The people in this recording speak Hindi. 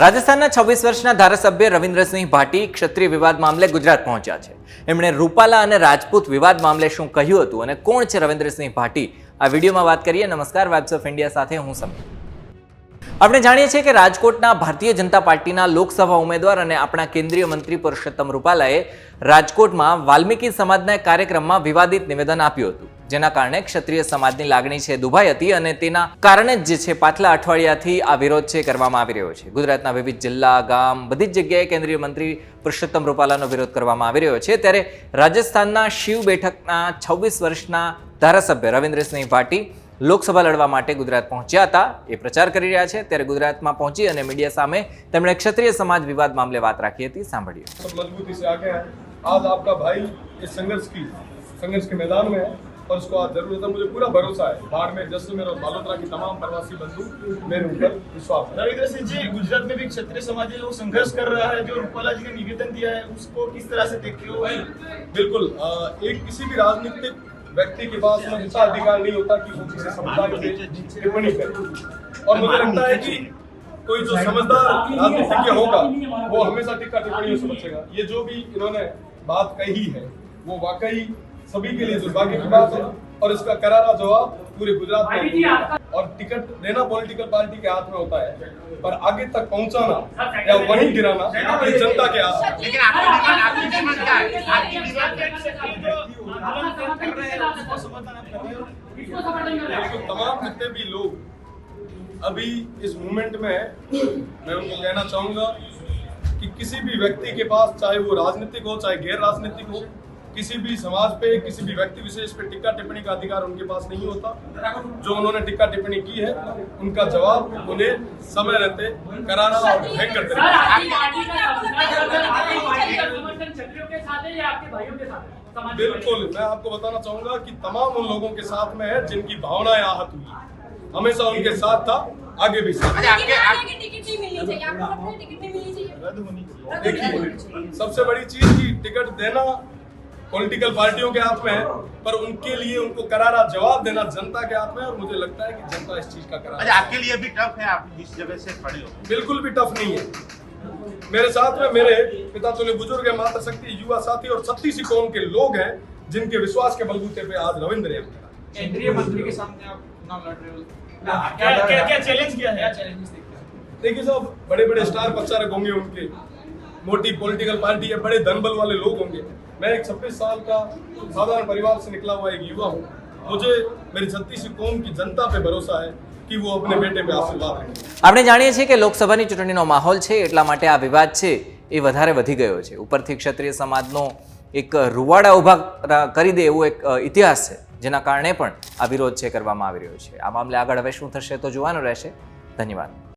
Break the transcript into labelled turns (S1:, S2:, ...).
S1: રાજસ્થાનના છવ્વીસ વર્ષના ધારાસભ્ય રવિન્દ્રસિંહ ભાટી ક્ષત્રિય વિવાદ મામલે ગુજરાત પહોંચ્યા છે. એમણે રૂપાલા અને રાજપૂત વિવાદ મામલે શું કહ્યું હતું અને કોણ છે રવિન્દ્રસિંહ ભાટી? આ વિડીયોમાં વાત કરીએ. નમસ્કાર વેબ્સ ઓફ ઇન્ડિયા સાથે હું સમીર. આપણે જાણીએ છીએ કે રાજકોટના ભારતીય જનતા પાર્ટીના લોકસભા ઉમેદવાર અને આપણા કેન્દ્રીય મંત્રી પુરુષોત્તમ રૂપાલાએ રાજકોટમાં વાલ્મીકી સમાજના કાર્યક્રમમાં વિવાદિત નિવેદન આપ્યું હતું. જેના કારણે ક્ષત્રિય સમાજની લાગણી છે દુભાઈ હતી અને તેના કારણે જ જે છે પાછલા અઠવાડિયાથી આ વિરોધ છે કરવામાં આવી રહ્યો છે. ગુજરાતના વિવિધ જિલ્લા, ગામ, બધી જ જગ્યાએ કેન્દ્રીય મંત્રી પુરુષોત્તમ રૂપાલાનો વિરોધ કરવામાં આવી રહ્યો છે. ત્યારે રાજસ્થાનના શિવ બેઠકના છવ્વીસ વર્ષના ધારાસભ્ય રવિન્દ્રસિંહ ભાટી લોકસભા લડવા માટે ગુજરાત પહોંચ્યા હતા એ પ્રચાર કરી રહ્યા છે ત્યારે ગુજરાતમાં પહોંચી અને મીડિયા સામે તેમણે ક્ષત્રિય સમાજ વિવાદ મામલે વાત રાખી હતી સાંભળીએ
S2: सब मजबूती से आगे हैं आज आपका भाई इस संघर्ष की संघर्ष के मैदान में है और उसको आज जरूरत है मुझे पूरा भरोसा है बाड़मेर जैसलमेर और बालोतरा की तमाम प्रवासी बंधु मेरे ऊपर विश्वास है
S3: रविंद्र सिंह जी गुजरात में भी क्षत्रिय समाज है वो संघर्ष कर रहा है जो रूपाला जी ने निवेदन दिया है उसको किस तरह से देखते हो
S2: बिल्कुल अ, एक किसी भी राजनीतिक व्यक्ति के पास में इतना अधिकार नहीं होता कि वो किसी समुदाय पे टिप्पणी करे। और मुझे लगता है कि कोई जो समझदार राजनीतिज्ञ होगा वो हमेशा टिक्का टिप्पणियों से बचेगा ये जो भी इन्होंने बात कही है वो वाकई सभी के लिए दुर्भाग्य की बात है और इसका करारा जवाब पूरे गुजरात में और टिकट देना पॉलिटिकल पार्टी के हाथ में होता है पर आगे तक पहुंचाना या वहीं गिराना ये जनता के हाथ में है।
S3: लेकिन आपकी डिमांड आपकी डिमांड क्या है आपकी डिमांड क्या है क्षत्रिय जो आंदोलन कर रहे हैं उसको समर्थन आप कर रहे हो
S2: तमाम जितने भी लोग अभी इस मूवमेंट में हैं, मैं उनको कहना चाहूँगा कि किसी भी व्यक्ति के पास, चाहे वो राजनीतिक हो, चाहे गैर राजनीतिक हो, किसी भी समाज पे, किसी भी व्यक्ति विशेष पे टिक्का टिप्पणी का अधिकार उनके पास नहीं होता। जो उन्होंने टिक्का टिप्पणी की है, उनका जवाब उन्हें समय रहते करारा और भयंकर तरीके बिल्कुल मैं आपको बताना चाहूँगा कि तमाम उन लोगों के साथ में है जिनकी भावनाएँ आहत हुई। हमेशा उनके साथ था आगे भी साथ।
S4: लेकिन आपकी टिकट नहीं मिलनी चाहिए आपको लगता टिकट नहीं मिलनी चाहिए।
S3: रद्द होनी चाहिए।
S4: रद्द
S2: देखिए सबसे बड़ी चीज़ की टिकट देना पॉलिटिकल पार्टियों के हाथ में है पर उनके लिए उनको करारा जवाब देना जनता के हाथ में और मुझे लगता है कि जनता इस चीज़ का
S5: अच्छा
S2: करारा
S5: आपके लिए भी टफ है आप जिस जगह से खड़े हो।
S2: बिल्कुल भी टफ नहीं है। मेरे साथ में मेरे पिता तुल्य बुज़ुर्ग है माता शक्ति युवा साथी और छत्तीस कौम के लोग हैं जिनके विश्वास के बलबूते पे आज रविंद्र है।
S6: केंद्रीय मंत्री के सामने आप चुनाव लड़ रहे हो।
S3: क्या क्या क्या चैलेंज किया
S6: है?
S2: देखिए साहब बड़े बड़े स्टार प्रचारक होंगे उनके मोटी पॉलिटिकल पार्टी है बड़े धनबल वाले लोग होंगे। मैं एक छब्बीस साल का साधारण परिवार से निकला हुआ एक युवा हूँ। मुझे मेरी छत्तीस कौम की जनता पे भरोसा है। कि वो अपने बेटे पे आशीर्वाद रखें
S1: આપણે જાણીએ છીએ કે લોકસભાની ચૂંટણીનો માહોલ છે એટલા માટે આ વિવાદ છે એ વધારે વધી ગયો છે ઉપરથી ક્ષત્રિય સમાજનો એક રૂવાડા ઊભા કરી દે એવો એક અ, ઇતિહાસ છે જેના કારણે પણ આ વિરોધ છે કરવામાં આવી રહ્યો છે આ મામલે આગળ હવે શું થશે તો જોવાનું રહેશે ધન્યવાદ